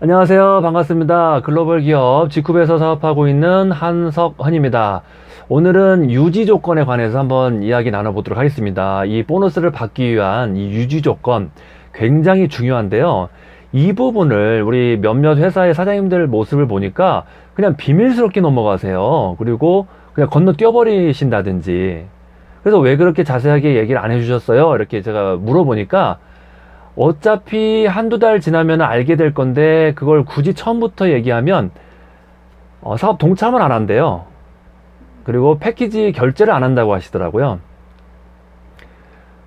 안녕하세요. 반갑습니다. 글로벌 기업 지쿠베에서 사업하고 있는 한석헌입니다. 오늘은 유지 조건에 관해서 한번 이야기 나눠보도록 하겠습니다. 이 보너스를 받기 위한 이 유지 조건 굉장히 중요한데요. 이 부분을 우리 몇몇 회사의 사장님들 모습을 보니까 그냥 비밀스럽게 넘어가세요. 그리고 그냥 건너뛰어 버리신다든지. 그래서 왜 그렇게 자세하게 얘기를 안 해주셨어요? 이렇게 제가 물어보니까 어차피 한두 달 지나면 알게 될 건데 그걸 굳이 처음부터 얘기하면 어, 사업 동참을 안 한대요. 그리고 패키지 결제를 안 한다고 하시더라고요.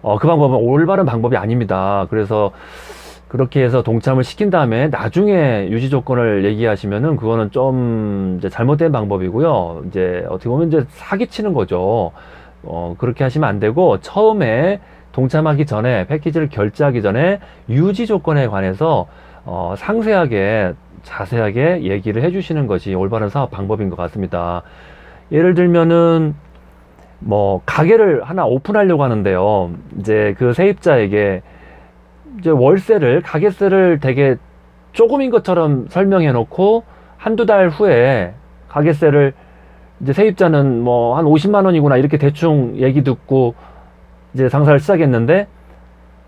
어, 그 방법은 올바른 방법이 아닙니다. 그래서 그렇게 해서 동참을 시킨 다음에 나중에 유지 조건을 얘기하시면은 그거는 좀 잘못된 방법이고요. 이제 어떻게 보면 이제 사기치는 거죠. 어, 그렇게 하시면 안 되고 처음에 동참하기 전에 패키지를 결제하기 전에 유지 조건에 관해서 어, 상세하게 자세하게 얘기를 해주시는 것이 올바른 사업 방법인 것 같습니다. 예를 들면은 뭐 가게를 하나 오픈하려고 하는데요. 이제 그 세입자에게 이제 월세를 가게세를 되게 조금인 것처럼 설명해 놓고 한두 달 후에 가게세를 이제 세입자는 뭐 한 50만 원이구나 이렇게 대충 얘기 듣고 이제 장사를 시작했는데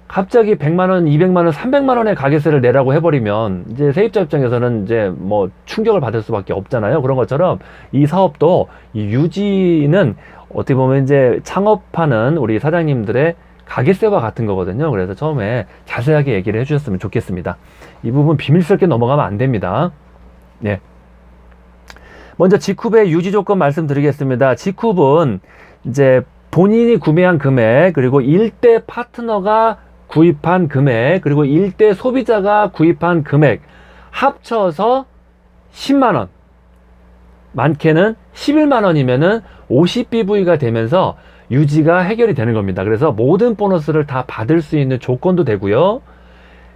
갑자기 100만 원, 200만 원, 300만 원의 가게세를 내라고 해버리면 이제 세입자 입장에서는 이제 뭐 충격을 받을 수밖에 없잖아요. 그런 것처럼 이 사업도 이 유지는 어떻게 보면 이제 창업하는 우리 사장님들의 가게세와 같은 거거든요. 그래서 처음에 자세하게 얘기를 해주셨으면 좋겠습니다. 이 부분 비밀스럽게 넘어가면 안 됩니다. 네. 먼저 지쿱의 유지 조건 말씀드리겠습니다. 지쿱은 이제 본인이 구매한 금액, 그리고 일대 파트너가 구입한 금액, 그리고 일대 소비자가 구입한 금액 합쳐서 10만 원. 많게는 11만 원이면은 50BV가 되면서 유지가 해결이 되는 겁니다. 그래서 모든 보너스를 다 받을 수 있는 조건도 되고요.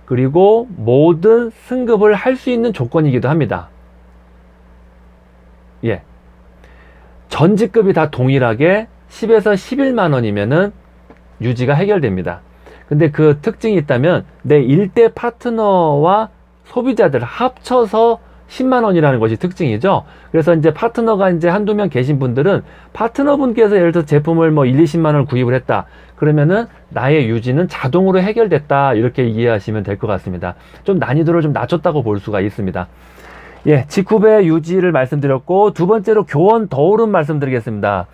그리고 모든 승급을 할 수 있는 조건이기도 합니다. 예. 전직급이 다 동일하게 10에서 11만 원이면은 유지가 해결됩니다. 근데 그 특징이 있다면 내 일대 파트너와 소비자들 합쳐서 10만 원이라는 것이 특징이죠. 그래서 이제 파트너가 이제 한두 명 계신 분들은 파트너분께서 예를 들어 제품을 뭐 1, 20만 원을 구입을 했다. 그러면은 나의 유지는 자동으로 해결됐다. 이렇게 이해하시면 될 것 같습니다. 좀 난이도를 좀 낮췄다고 볼 수가 있습니다. 예, 지쿠베 유지를 말씀드렸고 두 번째로 교원 더오름 말씀드리겠습니다.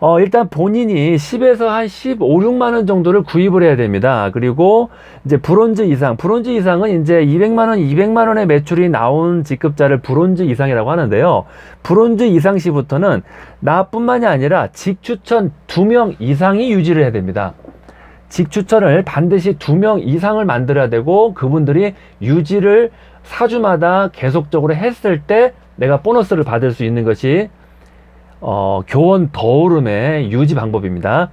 어, 일단 본인이 10에서 한 15, 6만 원 정도를 구입을 해야 됩니다. 그리고 이제 브론즈 이상, 브론즈 이상은 이제 200만 원, 200만 원의 매출이 나온 직급자를 브론즈 이상이라고 하는데요. 브론즈 이상 시부터는 나뿐만이 아니라 직추천 2명 이상이 유지를 해야 됩니다. 직추천을 반드시 2명 이상을 만들어야 되고 그분들이 유지를 4주마다 계속적으로 했을 때 내가 보너스를 받을 수 있는 것이 어, 교원 더오름의 유지 방법입니다.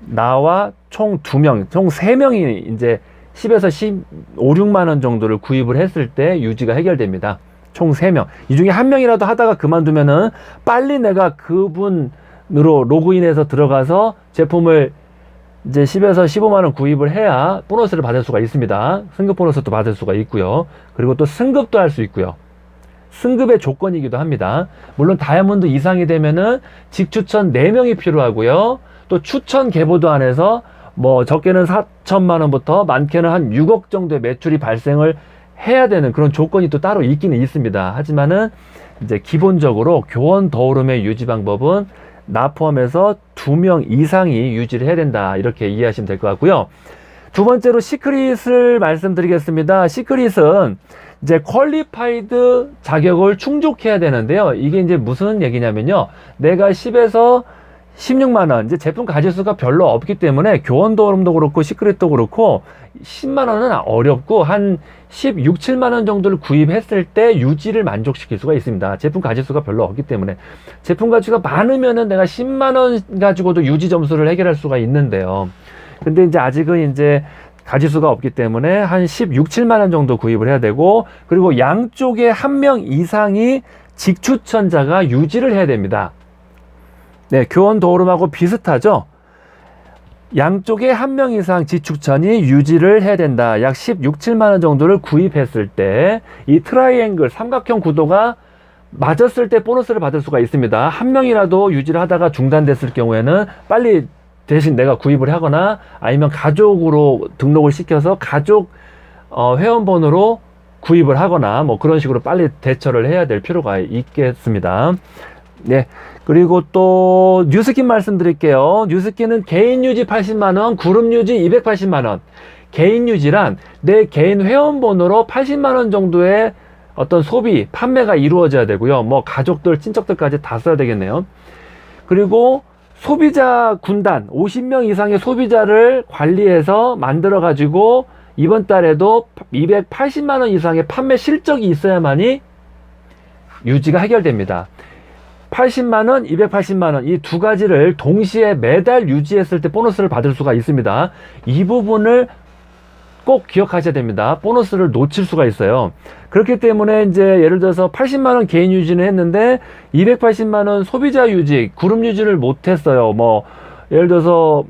나와 총 두 명, 총 세명이 이제 10에서 15, 6만 원 정도를 구입을 했을 때 유지가 해결됩니다. 총 세명이 중에 한 명이라도 하다가 그만두면은 빨리 내가 그분으로 로그인해서 들어가서 제품을 이제 10에서 15만 원 구입을 해야 보너스를 받을 수가 있습니다. 승급 보너스도 받을 수가 있고요. 그리고 또 승급도 할 수 있고요. 승급의 조건이기도 합니다. 물론 다이아몬드 이상이 되면은 직추천 4명이 필요하고요. 또 추천 계보도 안에서 뭐 적게는 4천만 원부터 많게는 한 6억 정도의 매출이 발생을 해야 되는 그런 조건이 또 따로 있기는 있습니다. 하지만은 이제 기본적으로 교원 더오름의 유지 방법은 나 포함해서 두 명 이상이 유지를 해야 된다. 이렇게 이해하시면 될 것 같고요. 두 번째로 시크릿을 말씀드리겠습니다. 시크릿은 이제 퀄리파이드 자격을 충족해야 되는데요. 이게 이제 무슨 얘기냐면요. 내가 10에서 16만 원, 이제 제품 가짓수가 별로 없기 때문에 교원 도움도 그렇고 시크릿도 그렇고 10만 원은 어렵고 한 16, 7만 원 정도를 구입했을 때 유지를 만족시킬 수가 있습니다. 제품 가짓수가 별로 없기 때문에 제품 가치가 많으면은 내가 10만 원 가지고도 유지 점수를 해결할 수가 있는데요. 근데 이제 아직은 이제 가지 수가 없기 때문에 한 16, 7만 원 정도 구입을 해야 되고 그리고 양쪽에 한 명 이상이 직추천자가 유지를 해야 됩니다. 네, 교원 도름하고 비슷하죠. 양쪽에 한 명 이상 지축천이 유지를 해야 된다. 약 16, 7만 원 정도를 구입했을 때 이 트라이앵글 삼각형 구도가 맞았을 때 보너스를 받을 수가 있습니다. 한 명이라도 유지를 하다가 중단됐을 경우에는 빨리 대신 내가 구입을 하거나 아니면 가족으로 등록을 시켜서 가족 어, 회원번호로 구입을 하거나 뭐 그런 식으로 빨리 대처를 해야 될 필요가 있겠습니다. 네. 그리고 또 뉴스킨 말씀드릴게요. 뉴스킨은 개인 유지 80만 원, 그룹 유지 280만 원. 개인 유지란 내 개인 회원 번호로 80만 원 정도의 어떤 소비, 판매가 이루어져야 되고요. 뭐 가족들, 친척들까지 다 써야 되겠네요. 그리고 소비자 군단 50명 이상의 소비자를 관리해서 만들어 가지고 이번 달에도 280만 원 이상의 판매 실적이 있어야만이 유지가 해결됩니다. 80만 원, 280만 원 이 두 가지를 동시에 매달 유지했을 때 보너스를 받을 수가 있습니다. 이 부분을 꼭 기억하셔야 됩니다. 보너스를 놓칠 수가 있어요. 그렇기 때문에 이제 예를 들어서 80만 원 개인 유지는 했는데 280만 원 소비자 유지, 그룹 유지를 못 했어요. 뭐 예를 들어서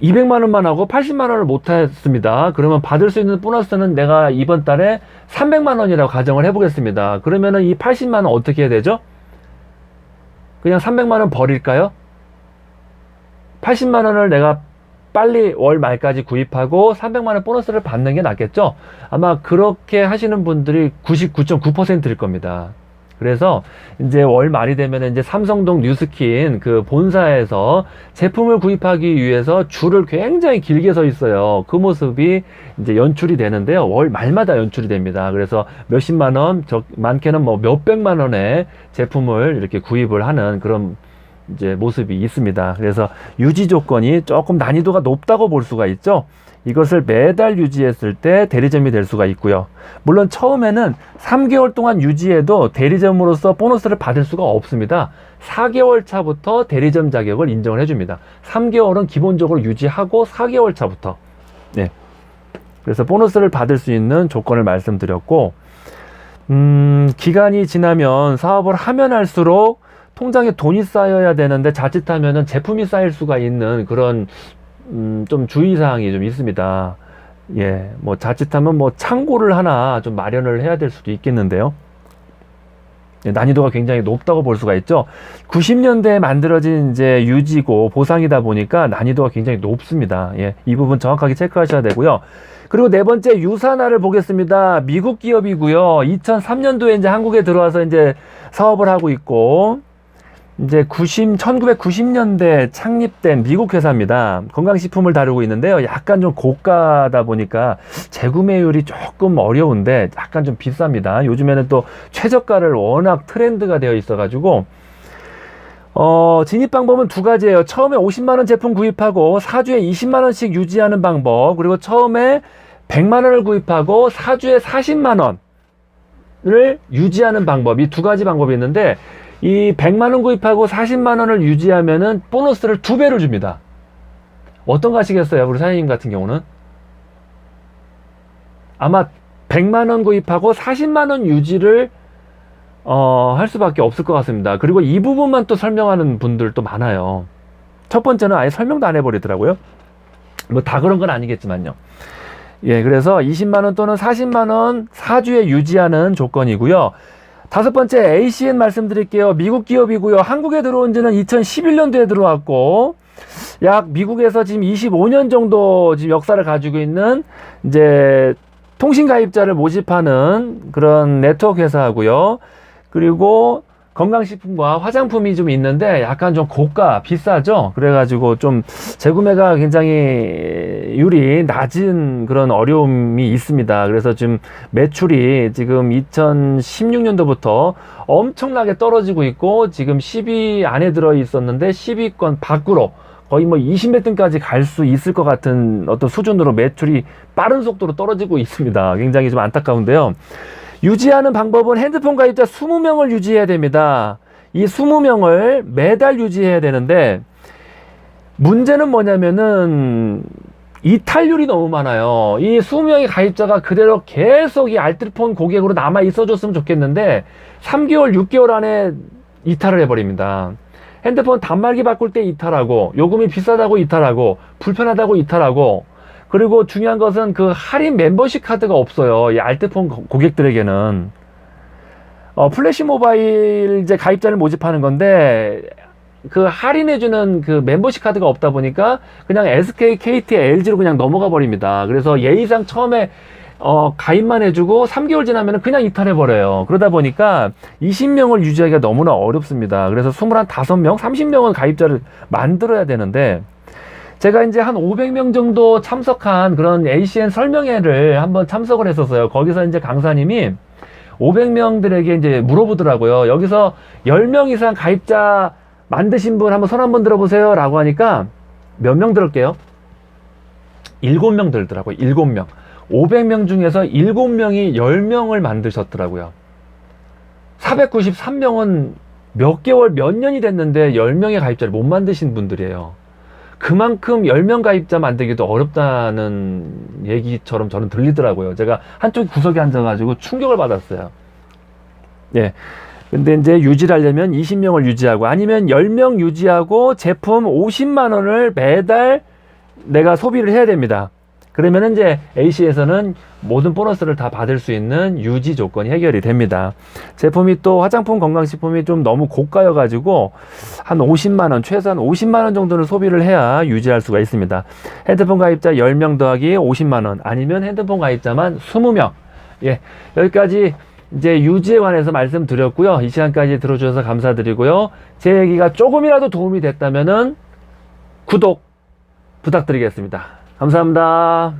200만 원만 하고 80만 원을 못 했습니다. 그러면 받을 수 있는 보너스는 내가 이번 달에 300만 원이라고 가정을 해보겠습니다. 그러면은 이 80만 원 어떻게 해야 되죠? 그냥 300만 원 버릴까요? 80만 원을 내가 빨리 월 말까지 구입하고 300만 원 보너스를 받는 게 낫겠죠? 아마 그렇게 하시는 분들이 99.9%일 겁니다. 그래서 이제 월 말이 되면 이제 삼성동 뉴스킨 그 본사에서 제품을 구입하기 위해서 줄을 굉장히 길게 서 있어요. 그 모습이 이제 연출이 되는데요. 월 말마다 연출이 됩니다. 그래서 몇십만 원, 저 많게는 뭐 몇백만 원의 제품을 이렇게 구입을 하는 그런 이제 모습이 있습니다. 그래서 유지 조건이 조금 난이도가 높다고 볼 수가 있죠. 이것을 매달 유지했을 때 대리점이 될 수가 있고요. 물론 처음에는 3개월 동안 유지해도 대리점으로서 보너스를 받을 수가 없습니다. 4개월 차부터 대리점 자격을 인정을 해줍니다. 3개월은 기본적으로 유지하고 4개월 차부터. 네. 그래서 보너스를 받을 수 있는 조건을 말씀드렸고, 음, 기간이 지나면 사업을 하면 할수록 통장에 돈이 쌓여야 되는데 자칫하면은 제품이 쌓일 수가 있는 그런 음, 좀 주의사항이 좀 있습니다. 예, 뭐 자칫하면 뭐 창고를 하나 좀 마련을 해야 될 수도 있겠는데요. 예, 난이도가 굉장히 높다고 볼 수가 있죠. 90년대에 만들어진 이제 유지고 보상이다 보니까 난이도가 굉장히 높습니다. 예, 이 부분 정확하게 체크하셔야 되고요. 그리고 네 번째 유산화를 보겠습니다. 미국 기업이고요. 2003년도에 이제 한국에 들어와서 이제 사업을 하고 있고 이제 90, 1990년대 창립된 미국 회사입니다. 건강식품을 다루고 있는데요. 약간 좀 고가다 보니까 재구매율이 조금 어려운데 약간 좀 비쌉니다. 요즘에는 또 최저가를 워낙 트렌드가 되어 있어가지고 어, 진입 방법은 두 가지예요. 처음에 50만 원 제품 구입하고 4주에 20만 원씩 유지하는 방법. 그리고 처음에 100만 원을 구입하고 4주에 40만 원을 유지하는 방법. 이 두 가지 방법이 있는데 이 100만 원 구입하고 40만 원을 유지하면은 보너스를 두 배를 줍니다. 어떤 거 하시겠어요? 우리 사장님 같은 경우는 아마 100만 원 구입하고 40만 원 유지를 어, 할 수밖에 없을 것 같습니다. 그리고 이 부분만 또 설명하는 분들도 많아요. 첫 번째는 아예 설명도 안 해버리더라고요. 뭐 다 그런 건 아니겠지만요. 예, 그래서 20만 원 또는 40만 원 4주에 유지하는 조건이고요. 다섯 번째 ACN 말씀드릴게요. 미국 기업이고요. 한국에 들어온 지는 2011년도에 들어왔고 약 미국에서 지금 25년 정도 지금 역사를 가지고 있는 이제 통신 가입자를 모집하는 그런 네트워크 회사고요. 그리고 건강식품과 화장품이 좀 있는데 약간 좀 고가 비싸죠? 그래가지고 좀 재구매가 굉장히 율이 낮은 그런 어려움이 있습니다. 그래서 지금 매출이 지금 2016년도부터 엄청나게 떨어지고 있고 지금 10위 안에 들어 있었는데 10위권 밖으로 거의 뭐 20몇 등까지 갈 수 있을 것 같은 어떤 수준으로 매출이 빠른 속도로 떨어지고 있습니다. 굉장히 좀 안타까운데요 유지하는 방법은 핸드폰 가입자 20명을 유지해야 됩니다. 이 20명을 매달 유지해야 되는데 문제는 뭐냐면은 이탈률이 너무 많아요. 이 20명의 가입자가 그대로 계속 이 알뜰폰 고객으로 남아 있어 줬으면 좋겠는데 3개월, 6개월 안에 이탈을 해버립니다. 핸드폰 단말기 바꿀 때 이탈하고 요금이 비싸다고 이탈하고 불편하다고 이탈하고 그리고 중요한 것은 그 할인 멤버십 카드가 없어요. 이 알뜰폰 고- 고객들에게는 어, 플래시 모바일 이제 가입자를 모집하는 건데 그 할인해주는 그 멤버십 카드가 없다 보니까 그냥 SK, KT, LG로 그냥 넘어가 버립니다. 그래서 예의상 처음에 어, 가입만 해주고 3개월 지나면 그냥 이탈해버려요. 그러다 보니까 20명을 유지하기가 너무나 어렵습니다. 그래서 25명, 30명은 가입자를 만들어야 되는데 제가 이제 한 500명 정도 참석한 그런 ACN 설명회를 한번 참석을 했었어요. 거기서 이제 강사님이 500명들에게 이제 물어보더라고요. 여기서 10명 이상 가입자 만드신 분 한번 손 한번 들어보세요. 라고 하니까 몇 명 들을게요? 7명 들더라고요. 7명. 500명 중에서 7명이 10명을 만드셨더라고요. 493명은 몇 개월, 몇 년이 됐는데 10명의 가입자를 못 만드신 분들이에요. 그만큼 10명 가입자 만들기도 어렵다는 얘기처럼 저는 들리더라고요. 제가 한쪽 구석에 앉아가지고 충격을 받았어요. 예. 근데 이제 유지를 하려면 20명을 유지하고 아니면 10명 유지하고 제품 50만 원을 매달 내가 소비를 해야 됩니다. 그러면 이제 A씨에서는 모든 보너스를 다 받을 수 있는 유지 조건이 해결이 됩니다. 제품이 또 화장품 건강식품이 좀 너무 고가여가지고 한 50만 원, 최소한 50만 원 정도는 소비를 해야 유지할 수가 있습니다. 핸드폰 가입자 10명 더하기 50만 원 아니면 핸드폰 가입자만 20명. 예, 여기까지 이제 유지에 관해서 말씀드렸고요. 이 시간까지 들어주셔서 감사드리고요. 제 얘기가 조금이라도 도움이 됐다면은 구독 부탁드리겠습니다. 감사합니다.